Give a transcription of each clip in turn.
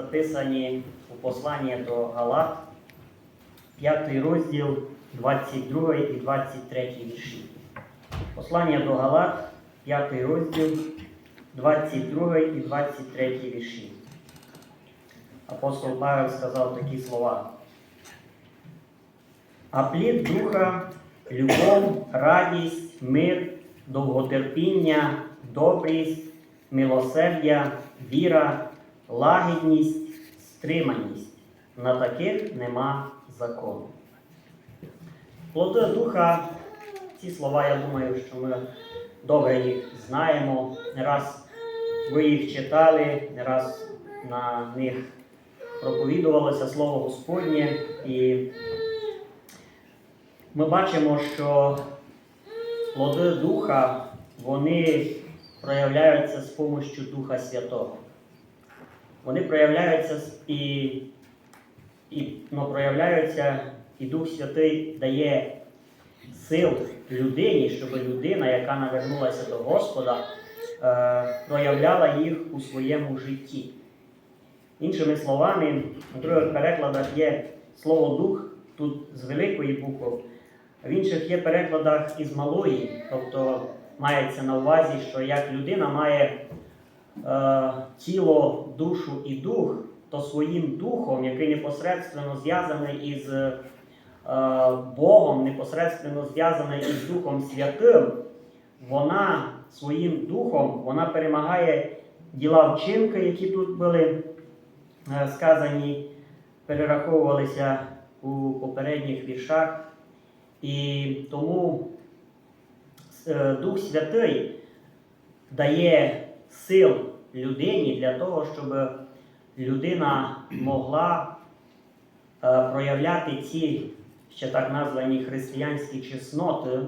записані у посланні до Галат, 5 розділ, 22 і 23 вірші. Послання до Галат, 5 розділ, 22 і 23 вірші. Апостол Павел сказав такі слова. А плід духа, любов, радість, мир, довготерпіння, добрість, милосердя, віра, лагідність, стриманість. На таких нема закону. Плоди духа, ці слова, я думаю, що ми добре їх знаємо. Не раз ви їх читали, не раз на них проповідувалося Слово Господнє. І ми бачимо, що плоди Духа, вони проявляються з помощю Духа Святого. Вони проявляються і, і ну, проявляються, і Дух Святий дає сил людині, щоб людина, яка навернулася до Господа, е, проявляла їх у своєму житті. Іншими словами, в других перекладах є слово дух тут з великої букви, в інших є перекладах із малої, тобто мається на увазі, що як людина має е, тіло, душу і дух, то своїм духом, який непосередньо зв'язаний із е, Богом, непосередньо зв'язаний із Духом Святим, вона своїм духом вона перемагає діла вчинки, які тут були е, сказані, перераховувалися у попередніх віршах. І тому е, Дух Святий дає сил людині для того, щоб людина могла е, проявляти ці ще так названі християнські чесноти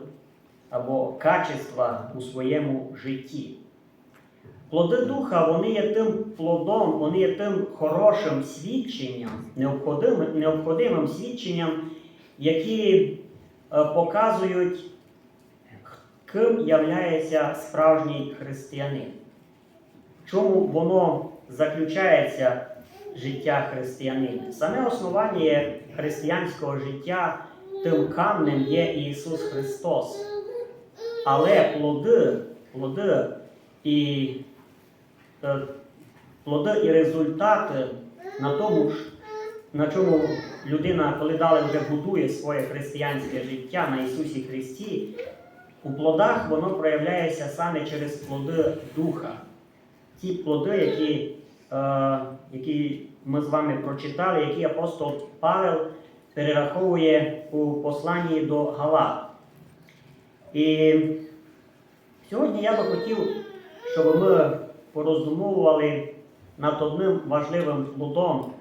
або качества у своєму житті. Плоди духа вони є тим плодом, вони є тим хорошим свідченням, необходимим, необходимим свідченням, які е, показують, ким являється справжній християнин. Чому воно заключається життя християнина? Саме основання християнського життя тим камнем є Ісус Христос. Але плоди, плоди і е, плоди і результати на тому ж, на чому людина, коли далі вже будує своє християнське життя на Ісусі Христі, у плодах воно проявляється саме через плоди Духа. Ті плоди, які, е, які ми з вами прочитали, які апостол Павел перераховує у посланні до Галат. І сьогодні я би хотів, щоб ми пороздумовували над одним важливим плодом,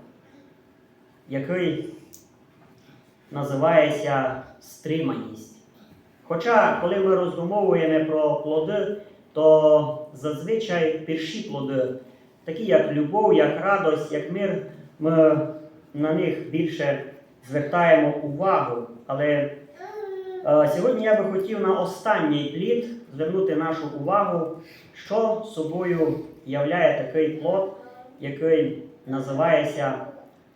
який називається стриманість. Хоча, коли ми роздумовуємо про плоди, то зазвичай перші плоди, такі як любов, як радость, як мир, ми на них більше звертаємо увагу. Але е, сьогодні я би хотів на останній плід звернути нашу увагу, що собою являє такий плод, який називається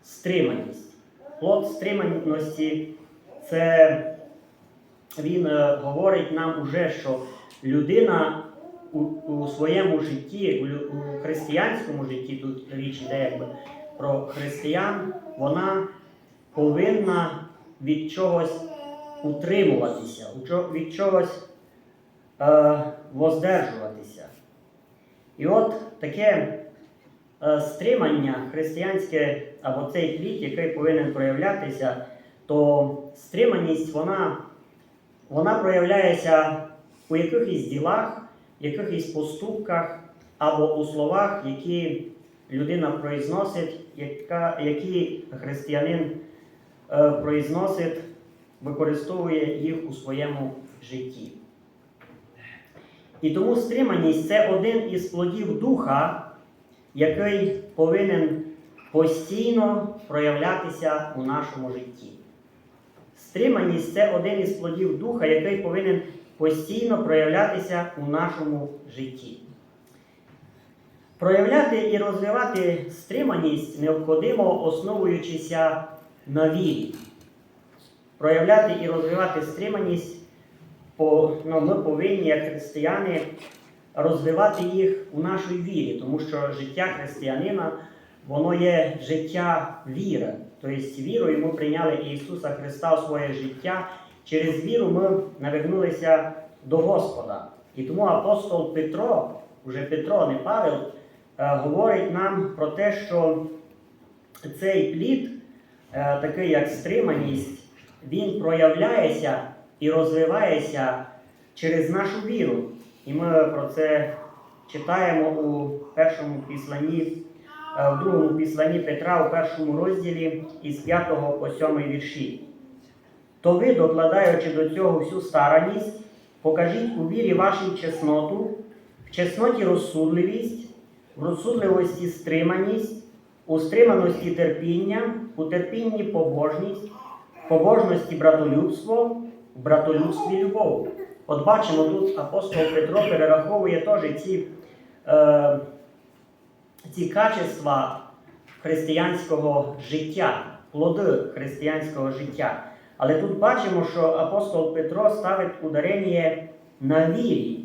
стриманість. Плод стриманості це він е, говорить нам уже, що людина у, у своєму житті, у, у християнському житті, тут річ йде якби про християн, вона повинна від чогось утримуватися, від чогось е, воздержуватися. І от таке е, стримання християнське, або цей плід, який повинен проявлятися, то стриманість вона, вона проявляється у якихось ділах, якихось поступках або у словах, які людина произносить, яка, які християнин е, произносить, використовує їх у своєму житті. І тому стриманість це один із плодів духа, який повинен постійно проявлятися у нашому житті. Стриманість це один із плодів духа, який повинен постійно проявлятися у нашому житті. Проявляти і розвивати стриманість необхідно, основуючися на вірі. Проявляти і розвивати стриманість ну, ми повинні, як християни, розвивати їх у нашій вірі, тому що життя християнина воно є життя віри. Тобто вірою ми прийняли Ісуса Христа у своє життя. Через віру ми навернулися до Господа. І тому апостол Петро, уже Петро, не Павел, е, говорить нам про те, що цей плід, е, такий як стриманість, він проявляється і розвивається через нашу віру. І ми про це читаємо у першому післанні, е, в другому післанні Петра у першому розділі із 5 по 7 вірші. То ви, докладаючи до цього всю стараність, покажіть у вірі вашій чесноту, в чесноті розсудливість, в розсудливості стриманість, у стриманості терпіння, у терпінні побожність, в побожності братолюбство, в братолюбстві любов. От бачимо, тут апостол Петро перераховує теж ці, е, ці качества християнського життя, плоди християнського життя. Але тут бачимо, що апостол Петро ставить ударення на вірі.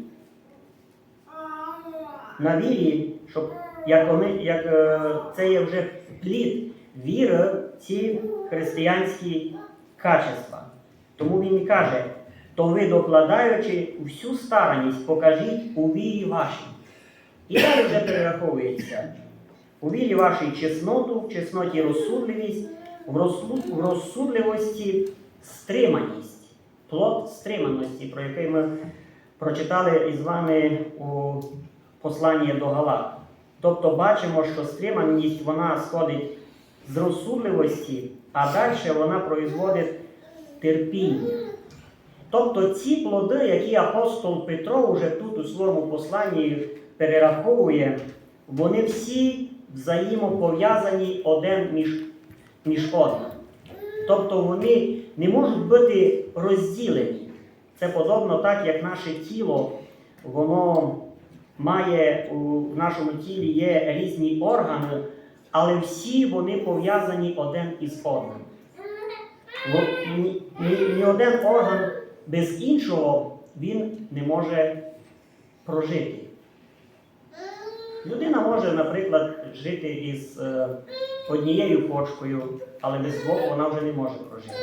На вірі, щоб як вони, як е, це є вже плід віри ці християнські качества. Тому він каже, то ви докладаючи всю стараність, покажіть у вірі вашій. І далі вже перераховується. У вірі вашій чесноту, в чесноті розсудливість, в, розсудливості стриманість, плод стриманості, про який ми прочитали із вами у посланні до Галат. Тобто бачимо, що стриманість вона сходить з розсудливості, а далі вона производить терпіння. Тобто ці плоди, які апостол Петро вже тут у своєму посланні перераховує, вони всі взаємопов'язані один між, між одним. Тобто вони не можуть бути розділені. Це подобно так, як наше тіло, воно має у нашому тілі є різні органи, але всі вони пов'язані один із одним. Ні, ні, ні один орган без іншого він не може прожити. Людина може, наприклад, жити із е, однією почкою, але без двох вона вже не може прожити.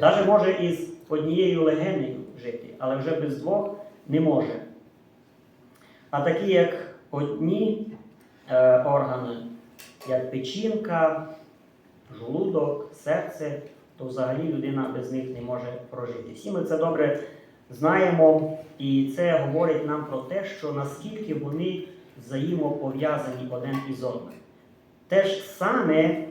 Навіть може із однією легенею жити, але вже без двох не може. А такі, як одні е, органи, як печінка, жолудок, серце, то взагалі людина без них не може прожити. Всі ми це добре знаємо, і це говорить нам про те, що наскільки вони взаємопов'язані один із одним. Те ж саме е,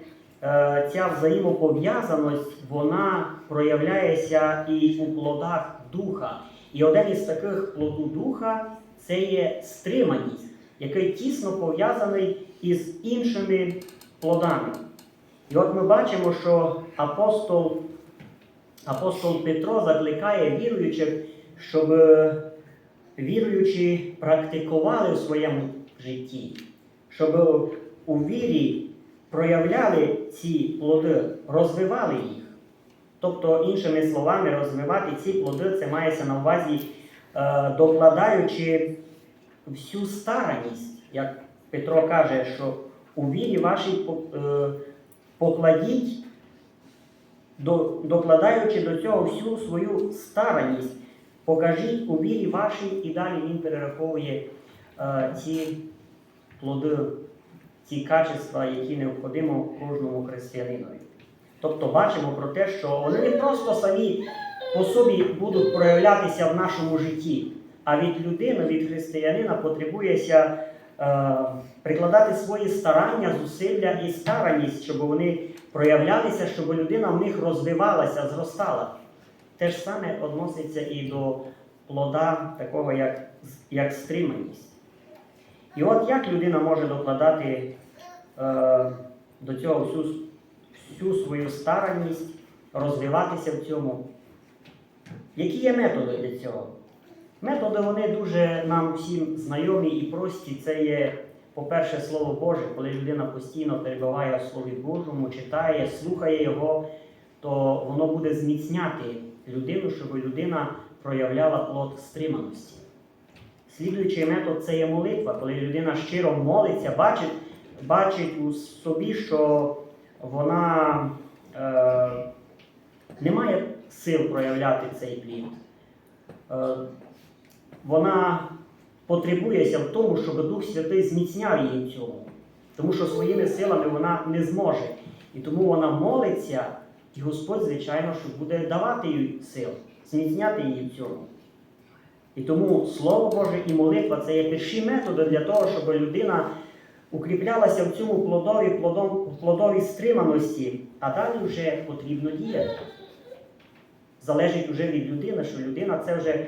ця взаємопов'язаність вона проявляється і у плодах духа. І один із таких плодів духа це є стриманість, який тісно пов'язаний із іншими плодами. І от ми бачимо, що апостол, апостол Петро закликає віруючих, щоб е, віруючі практикували в своєму житті, щоб у вірі проявляли ці плоди, розвивали їх. Тобто, іншими словами, розвивати ці плоди, це мається на увазі, е, докладаючи всю стараність, як Петро каже, що у вірі вашій е, покладіть, до- докладаючи до цього всю свою стараність, покажіть у вірі вашій, і далі він перераховує е, ці плоди, ці качества, які необхідно кожному християнинові. Тобто бачимо про те, що вони не просто самі по собі будуть проявлятися в нашому житті, а від людини, від християнина потребується е, прикладати свої старання, зусилля і стараність, щоб вони проявлялися, щоб людина в них розвивалася, зростала. Те ж саме відноситься і до плода такого, як, як стриманість. І от як людина може докладати е, до цього всю, всю свою старанність, розвиватися в цьому? Які є методи для цього? Методи вони дуже нам всім знайомі і прості. Це є по-перше, Слово Боже, коли людина постійно перебуває у Слові Божому, читає, слухає його, то воно буде зміцняти людину, щоб людина проявляла плод стриманості. Слідуючий метод це є молитва, коли людина щиро молиться, бачить, бачить у собі, що вона е, не має сил проявляти цей плід. Е, вона потребується в тому, щоб Дух Святий зміцняв її в цьому. Тому що своїми силами вона не зможе. І тому вона молиться, і Господь, звичайно, що буде давати їй сил, зміцняти її в цьому. І тому Слово Боже і молитва це є перші методи для того, щоб людина укріплялася в цьому плодові, плодом, плодовій стриманості, а далі вже потрібно діяти. Залежить вже від людини, що людина це вже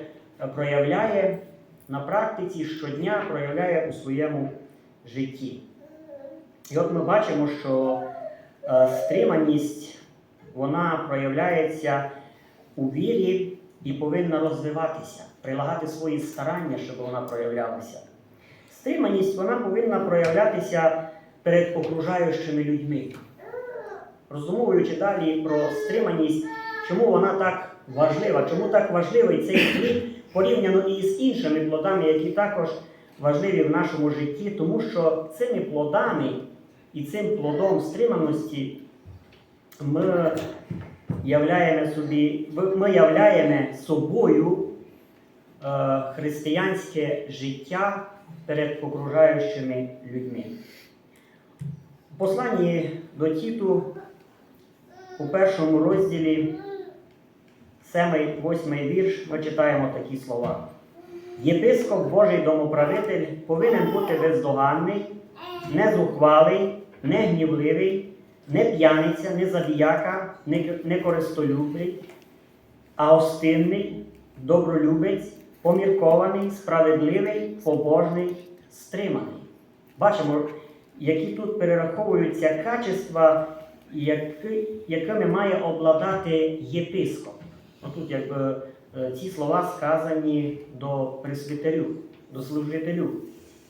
проявляє на практиці щодня, проявляє у своєму житті. І от ми бачимо, що е, стриманість вона проявляється у вірі і повинна розвиватися, прилагати свої старання, щоб вона проявлялася. Стриманість вона повинна проявлятися перед окружаючими людьми. Роздумовуючи далі про стриманість, чому вона так важлива, чому так важливий цей плід порівняно і з іншими плодами, які також важливі в нашому житті, тому що цими плодами і цим плодом стриманості ми являємо собі, ми являємо собою е, християнське життя перед окружаючими людьми. В посланні до Тіту у першому розділі 7-8 вірш ми читаємо такі слова. Єпископ Божий домоправитель повинен бути бездоганний, не зухвалий, не п'яниця, не забіяка, не, користолюбний, а остинний, добролюбець, поміркований, справедливий, побожний, стриманий. Бачимо, які тут перераховуються качества, які, якими має обладати єпископ. Отут якби е, ці слова сказані до пресвітерю, до служителю.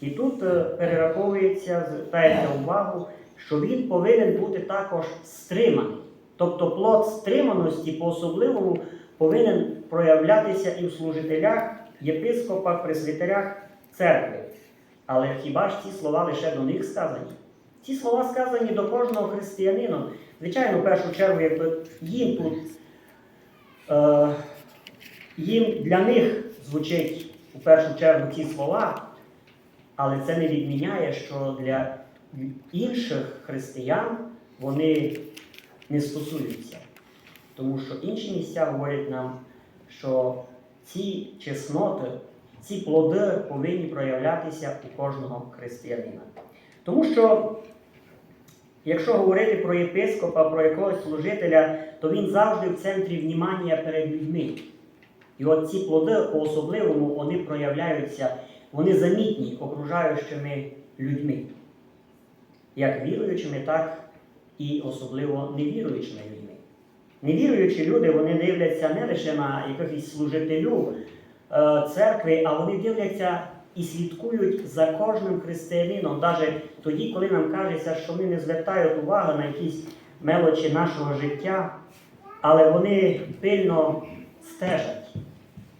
І тут е, перераховується, звертається увагу, що він повинен бути також стриманий. Тобто плод стриманості по-особливому повинен проявлятися і в служителях, єпископах, пресвітерях церкви. Але хіба ж ці слова лише до них сказані? Ці слова сказані до кожного християнина. Звичайно, в першу чергу, якби їм тут, е, їм для них звучить у першу чергу ці слова, але це не відміняє, що для інших християн вони не стосуються. Тому що інші місця говорять нам, що ці чесноти, ці плоди повинні проявлятися у кожного християнина. Тому що, якщо говорити про єпископа, про якогось служителя, то він завжди в центрі внімання перед людьми. І от ці плоди по-особливому вони проявляються, вони замітні окружаючими людьми, як віруючими, так і особливо невіруючими людьми. Невіруючі люди вони дивляться не лише на якихось служителю е, церкви, а вони дивляться і слідкують за кожним християнином, навіть тоді, коли нам кажеться, що вони не звертають увагу на якісь мелочі нашого життя, але вони пильно стежать,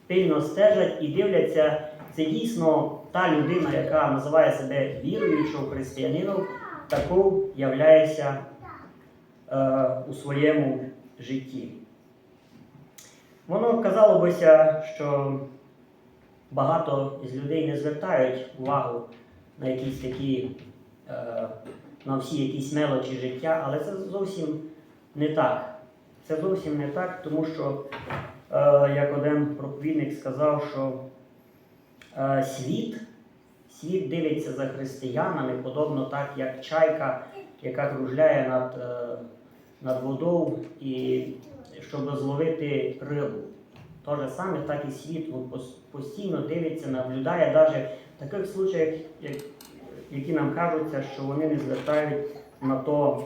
пильно стежать і дивляться, це дійсно та людина, яка називає себе віруючим християнином, таку являється е, у своєму житті. Воно казало бися, що багато з людей не звертають увагу на якісь такі, е, на всі якісь мелочі життя, але це зовсім не так. Це зовсім не так, тому що, е, як один проповідник сказав, що е, світ, світ дивиться за християнами, подобно так, як чайка, яка кружляє над, е, над водою, і щоб зловити рибу. То же саме, так і світ він постійно дивиться, наблюдає навіть в таких случаях, як, які нам кажуться, що вони не звертають на то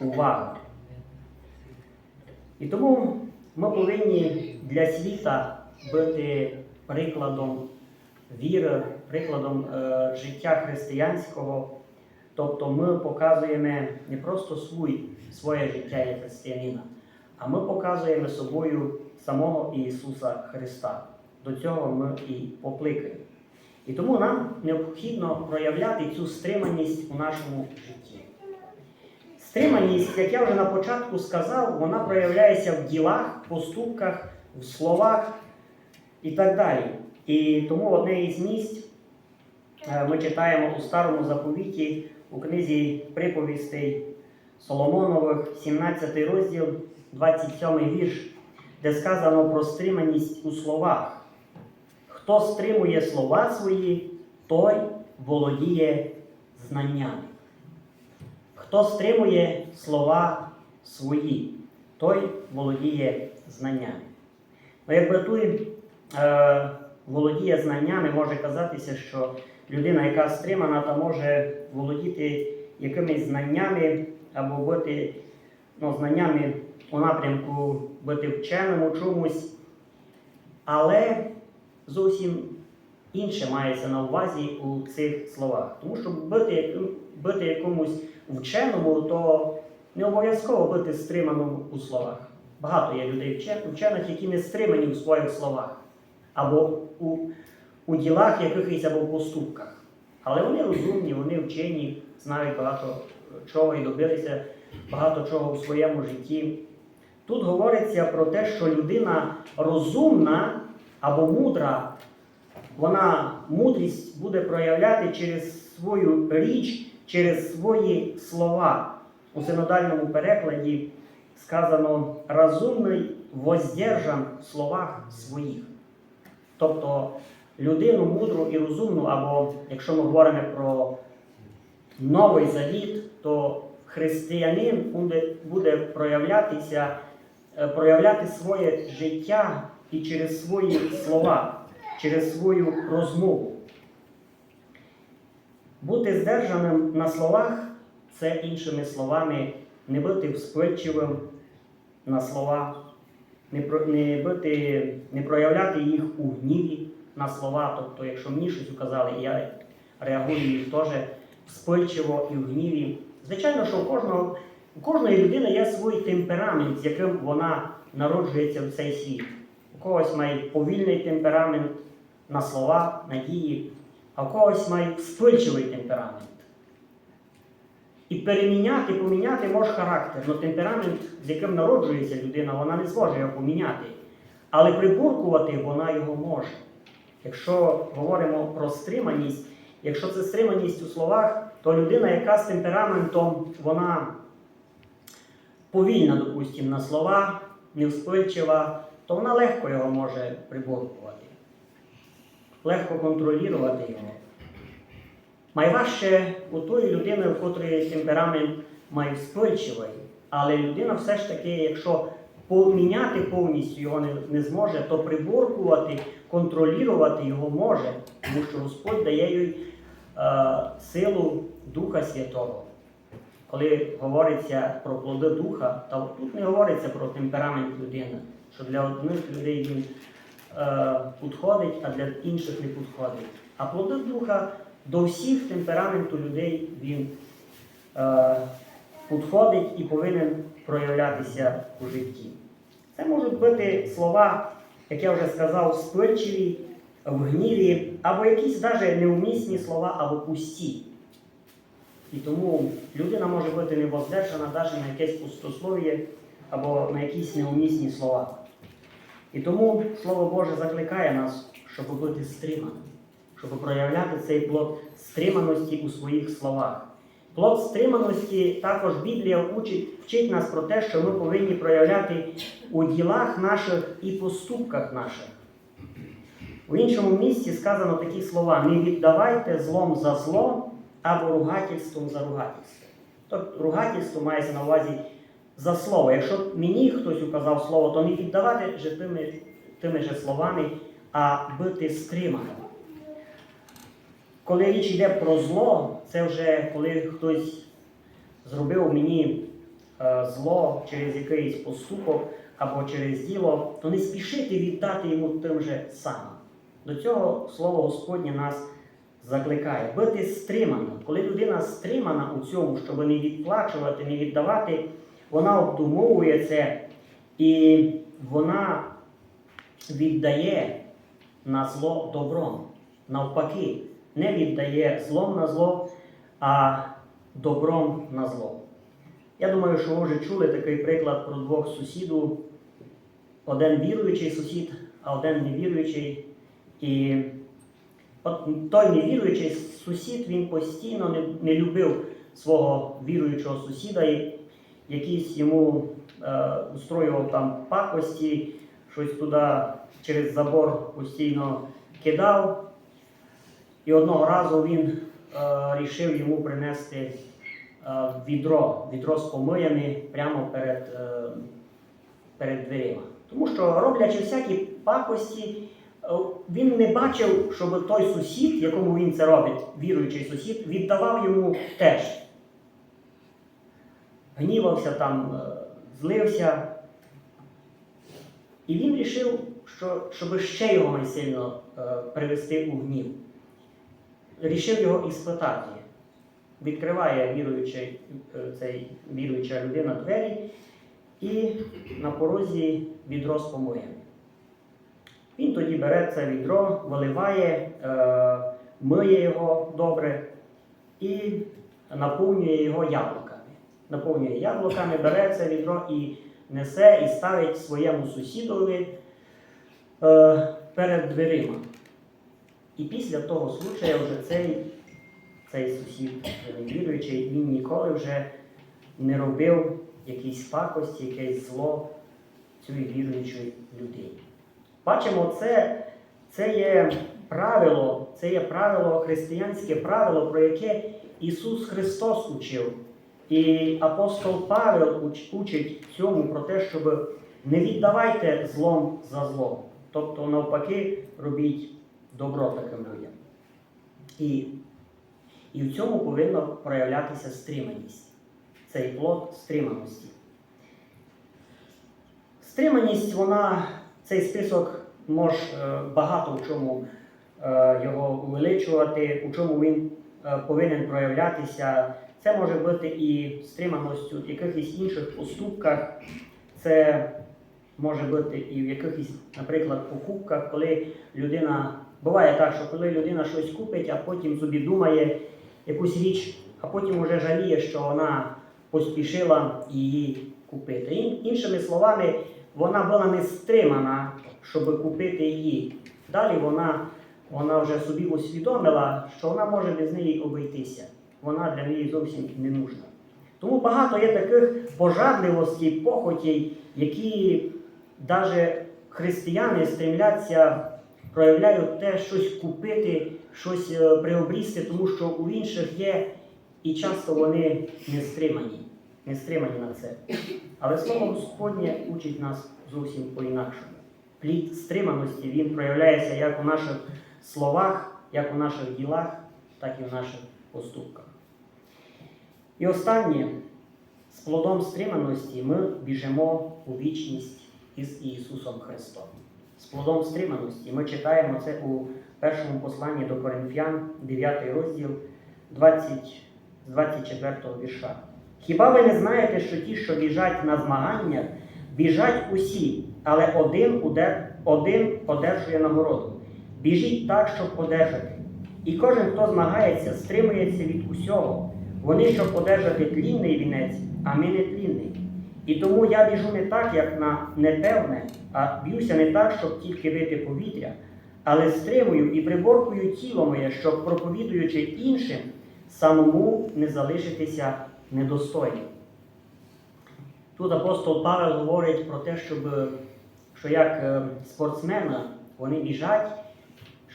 увагу. І тому ми повинні для світа бути прикладом віри прикладом е, життя християнського. Тобто ми показуємо не просто свій, своє життя як християнина, а ми показуємо собою самого Ісуса Христа. До цього ми і покликані. І тому нам необхідно проявляти цю стриманість у нашому житті. Стриманість, як я вже на початку сказав, вона проявляється в ділах, поступках, в словах і так далі. І тому одне із місць ми читаємо у старому заповіті у книзі приповістей Соломонових, 17 розділ, 27 вірш, де сказано про стриманість у словах. Хто стримує слова свої, той володіє знаннями. Хто стримує слова свої, той володіє знаннями. Ну, якби тут е, володіє знаннями, може казатися, що людина, яка стримана, та може володіти якимись знаннями або бути ну, знаннями у напрямку бути вченим у чомусь, але зовсім інше мається на увазі у цих словах. Тому що бути, бути якомусь вченому, то не обов'язково бути стриманим у словах. Багато є людей вче- вчених, які не стримані у своїх словах, або у, у ділах якихось або в поступках. Але вони розумні, вони вчені, знають багато чого і добилися багато чого у своєму житті. Тут говориться про те, що людина розумна або мудра, вона мудрість буде проявляти через свою річ, через свої слова. У синодальному перекладі сказано розумний воздержан в словах своїх. Тобто людину мудру і розумну, або якщо ми говоримо про новий завіт, то християнин буде, буде проявлятися, е, проявляти своє життя і через свої слова, через свою розмову. Бути здержаним на словах це іншими словами, не бути вспильчивим на слова, не, бути, не проявляти їх у гніві на слова. Тобто, якщо мені щось указали, я реагую їх теж вспильчиво і в гніві. Звичайно, що у кожного, у кожної людини є свій темперамент, з яким вона народжується в цей світ. У когось має повільний темперамент на слова, на дії, а у когось має вспильчивий темперамент. І переміняти, поміняти може характер. але темперамент, з яким народжується людина, вона не зможе його поміняти. Але прибуркувати вона його може. Якщо говоримо про стриманість, якщо це стриманість у словах, то людина, яка з темпераментом, вона повільна, допустимо, на слова, невспильчива, то вона легко його може приборкувати, легко контролювати його. Найважче у тої людини, у котрої темперамент має вспильчивий, але людина все ж таки, якщо поміняти повністю його не, не зможе, то приборкувати, контролювати його може, тому що Господь дає їй е, силу Духа Святого. Коли говориться про плоди Духа, то тут не говориться про темперамент людини, що для одних людей він е, підходить, а для інших не підходить. А плоди Духа до всіх темпераменту людей він е, підходить і повинен проявлятися у житті. Це можуть бути слова, як я вже сказав, спильчиві, в гніві, або якісь навіть неумісні слова, або пусті. І тому людина може бути невоздержана навіть на якесь пустослов'я або на якісь неумісні слова. І тому Слово Боже закликає нас, щоб бути стриманим, щоб проявляти цей плод стриманості у своїх словах. Плод стриманості також Біблія учить, вчить нас про те, що ми повинні проявляти у ділах наших і поступках наших. У іншому місці сказано такі слова: не віддавайте злом за зло або ругательством за ругательство. Тобто ругательство мається на увазі за слово. Якщо мені хтось указав слово, то не віддавати же тими, тими же словами, а бути стриманим. Коли річ йде про зло, це вже коли хтось зробив мені е, зло через якийсь поступок або через діло, то не спішити віддати йому тим же самим. До цього слово Господнє нас закликає бути стриманим. Коли людина стримана у цьому, щоб не відплачувати, не віддавати, вона обдумовує це і вона віддає на зло добром. Навпаки, не віддає злом на зло, а добром на зло. Я думаю, що ви вже чули такий приклад про двох сусідів. Один віруючий сусід, а один невіруючий. І от той невіруючий сусід він постійно не, не любив свого віруючого сусіда, і якийсь йому е, устроював там пакості, щось туди через забор постійно кидав. І одного разу він е, рішив йому принести е, відро, відро з помиями прямо перед, е, перед дверима. Тому що роблячи всякі пакості, він не бачив, щоб той сусід, якому він це робить, віруючий сусід, віддавав йому теж. Гнівався там, злився. І він вирішив, що, щоб ще його найсильно е, привести у гнів. Рішив його іспитати. Відкриває віруючий, е, цей віруюча людина двері і на порозі відро з помоями. Він тоді бере це відро, виливає, е, миє його добре і наповнює його яблуками. Наповнює яблуками, бере це відро і несе і ставить своєму сусідові е, перед дверима. І після того случая вже цей, цей сусід віруючий, він ніколи вже не робив якісь пакості, якесь зло цієї віруючої людині. Бачимо, це, це є правило, це є правило, християнське правило, про яке Ісус Христос учив. І апостол Павел уч- учить цьому про те, щоб не віддавайте злом за зло. Тобто, навпаки, робіть добро таким людям. І, і в цьому повинна проявлятися стриманість. Цей плод стриманості. Стриманість, вона, цей список може багато в чому е, його увеличувати, у чому він е, повинен проявлятися. Це може бути і стриманості в якихось інших поступках. Це може бути і в якихось, наприклад, покупках, коли людина. Буває так, що коли людина щось купить, а потім собі думає якусь річ, а потім вже жаліє, що вона поспішила її купити. Ін- Іншими словами, вона була не стримана, щоб купити її. Далі вона, вона вже собі усвідомила, що вона може без неї обійтися. Вона для неї зовсім не нужна. Тому багато є таких пожадливостей, похотей, які навіть християни стремляться, проявляють те, щось купити, щось е, приобрісти, тому що у інших є, і часто вони не стримані, не стримані на це. Але слово Господнє учить нас зовсім по-інакшому. Плід стриманості він проявляється як у наших словах, як у наших ділах, так і в наших поступках. І останнє, з плодом стриманості ми біжимо у вічність із Ісусом Христом. З плодом стриманості ми читаємо це у першому посланні до Коринфян, 9 розділ 20, 24 вірша. Хіба ви не знаєте, що ті, що біжать на змаганнях, біжать усі, але один, удер... один одержує нагороду. Біжіть так, щоб одержати. І кожен, хто змагається, стримується від усього. Вони, щоб одержати тлінний вінець, а ми не тлінний. І тому я біжу не так, як на непевне, а б'юся не так, щоб тільки вити повітря, але стримую і приборкую тіло моє, щоб, проповідуючи іншим, самому не залишитися недостойним. Тут апостол Павел говорить про те, щоб, що як е, спортсмена вони біжать,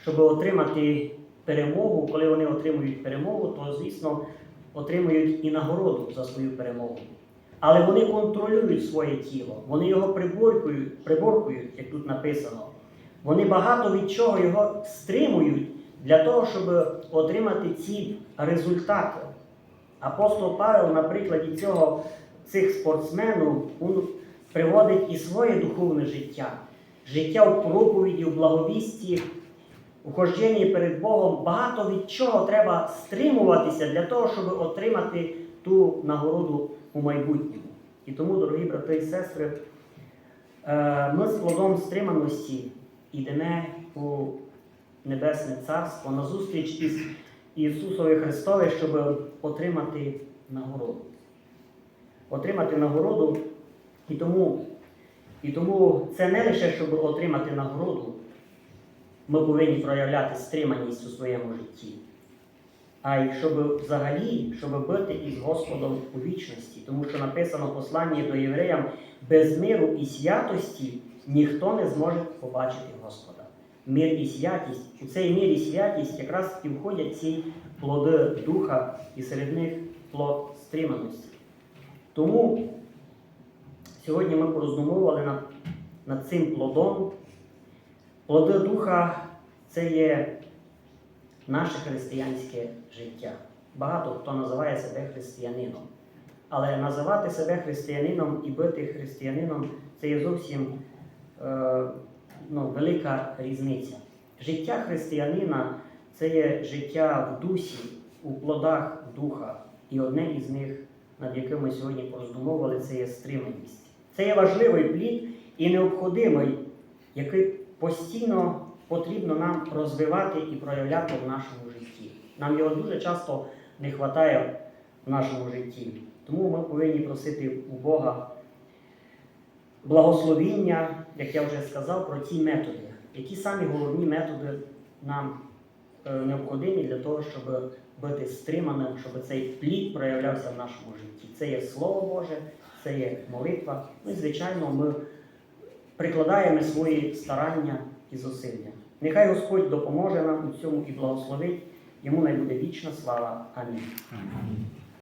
щоб отримати перемогу. Коли вони отримують перемогу, то, звісно, отримують і нагороду за свою перемогу. Але вони контролюють своє тіло, вони його приборкують, приборкують, як тут написано. Вони багато від чого його стримують для того, щоб отримати ці результати. Апостол Павел на прикладі цього, цих спортсменів приводить і своє духовне життя, життя в проповіді, в благовісті, у хожденні перед Богом багато від чого треба стримуватися для того, щоб отримати ту нагороду у майбутньому. І тому, дорогі брати і сестри, е, ми з плодом стриманості йдемо у Небесне Царство на зустріч із Ісусові Христові, щоб отримати нагороду. Отримати нагороду, і тому, і тому це не лише, щоб отримати нагороду, ми повинні проявляти стриманість у своєму житті, а й щоб взагалі, щоб бути із Господом у вічності. Тому що написано в посланні до євреям, без миру і святості ніхто не зможе побачити Господа. Мир і святість, у цей мир і святість якраз і входять ці плоди духа, і серед них плод стриманості. Тому сьогодні ми пороздумовували над, над цим плодом. Плоди духа це є наше християнське життя. Багато хто називає себе християнином. Але називати себе християнином і бути християнином це є зовсім е, ну, велика різниця. Життя християнина це є життя в дусі, у плодах духа. І одне із них, над яким ми сьогодні пороздумовували, це є стриманість. Це є важливий плід і необходимий, який постійно потрібно нам розвивати і проявляти в нашому житті. Нам його дуже часто не вистачає в нашому житті. Тому ми повинні просити у Бога благословіння, як я вже сказав, про ті методи, які самі головні методи нам е, необхідні для того, щоб бути стриманим, щоб цей плід проявлявся в нашому житті. Це є Слово Боже, це є молитва. Ну і, звичайно, ми прикладаємо свої старання і зусилля. Нехай Господь допоможе нам у цьому і благословить. Йому найбуде вічна слава. Амінь.